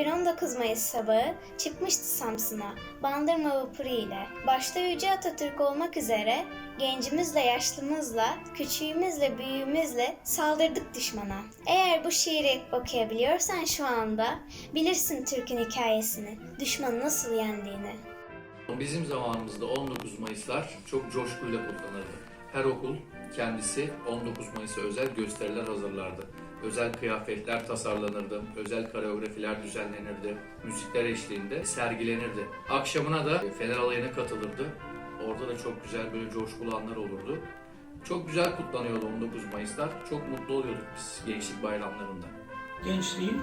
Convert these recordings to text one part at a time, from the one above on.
Bir 19 Mayıs sabahı çıkmıştı Samsun'a Bandırma vapuru ile. Başta Yüce Atatürk olmak üzere gencimizle, yaşlımızla, küçüğümüzle, büyüğümüzle saldırdık düşmana. Eğer bu şiiri okuyabiliyorsan şu anda bilirsin Türk'ün hikayesini, düşmanı nasıl yendiğini. Bizim zamanımızda 19 Mayıslar çok coşkuyla kutlanırdı. Her okul kendisi 19 Mayıs'a özel gösteriler hazırlardı. Özel kıyafetler tasarlanırdı, özel koreografiler düzenlenirdi, müzikler eşliğinde sergilenirdi. Akşamına da Fener Alayı'na katılırdı. Orada da çok güzel böyle coşkulu anlar olurdu. Çok güzel kutlanıyordu 19 Mayıslar. Çok mutlu oluyorduk biz gençlik bayramlarında. gençliğin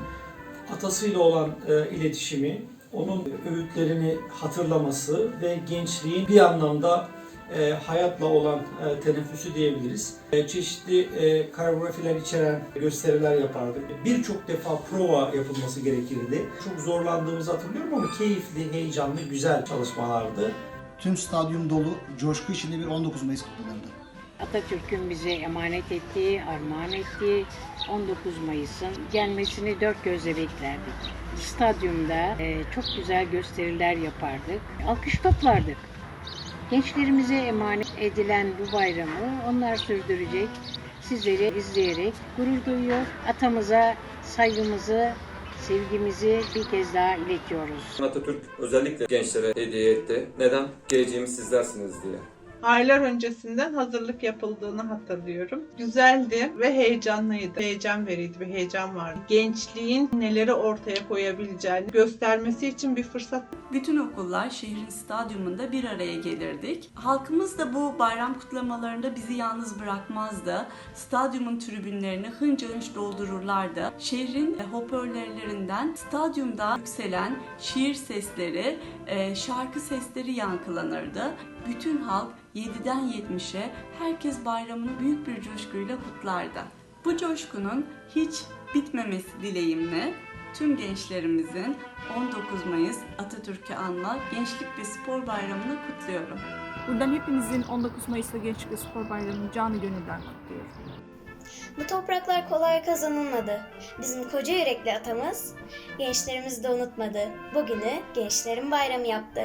atasıyla olan e, iletişimi, onun öğütlerini hatırlaması ve gençliğin bir anlamda e, hayatla olan e, teneffüsü diyebiliriz. E, çeşitli e, koreografiler içeren gösteriler yapardık. Birçok defa prova yapılması gerekirdi. Çok zorlandığımızı hatırlıyorum ama keyifli, heyecanlı, güzel çalışmalardı. Tüm stadyum dolu, coşku içinde bir 19 Mayıs kutlanırdı. Atatürk'ün bize emanet ettiği, armağan ettiği 19 Mayıs'ın gelmesini dört gözle beklerdik. Stadyumda e, çok güzel gösteriler yapardık, alkış toplardık. Gençlerimize emanet edilen bu bayramı onlar sürdürecek. Sizleri izleyerek gurur duyuyor. Atamıza saygımızı, sevgimizi bir kez daha iletiyoruz. Atatürk özellikle gençlere hediye etti. Neden? Geleceğimiz sizlersiniz diye. Aylar öncesinden hazırlık yapıldığını hatırlıyorum. Güzeldi ve heyecanlıydı. Heyecan veriydi bir heyecan vardı. Gençliğin neleri ortaya koyabileceğini göstermesi için bir fırsat Bütün okullar şehrin stadyumunda bir araya gelirdik. Halkımız da bu bayram kutlamalarında bizi yalnız bırakmazdı. Stadyumun tribünlerini hınca hınç doldururlardı. Şehrin hoparlörlerinden stadyumda yükselen şiir sesleri, e, şarkı sesleri yankılanırdı. Bütün halk 7'den 70'e herkes bayramını büyük bir coşkuyla kutlardı. Bu coşkunun hiç bitmemesi dileğimle tüm gençlerimizin 19 Mayıs Atatürk'ü anma Gençlik ve Spor Bayramı'nı kutluyorum. Buradan hepinizin 19 Mayıs'ta Gençlik ve Spor Bayramı'nı canı gönülden kutluyorum. Bu topraklar kolay kazanılmadı. Bizim koca yürekli atamız gençlerimizi de unutmadı. Bugünü gençlerin bayramı yaptı.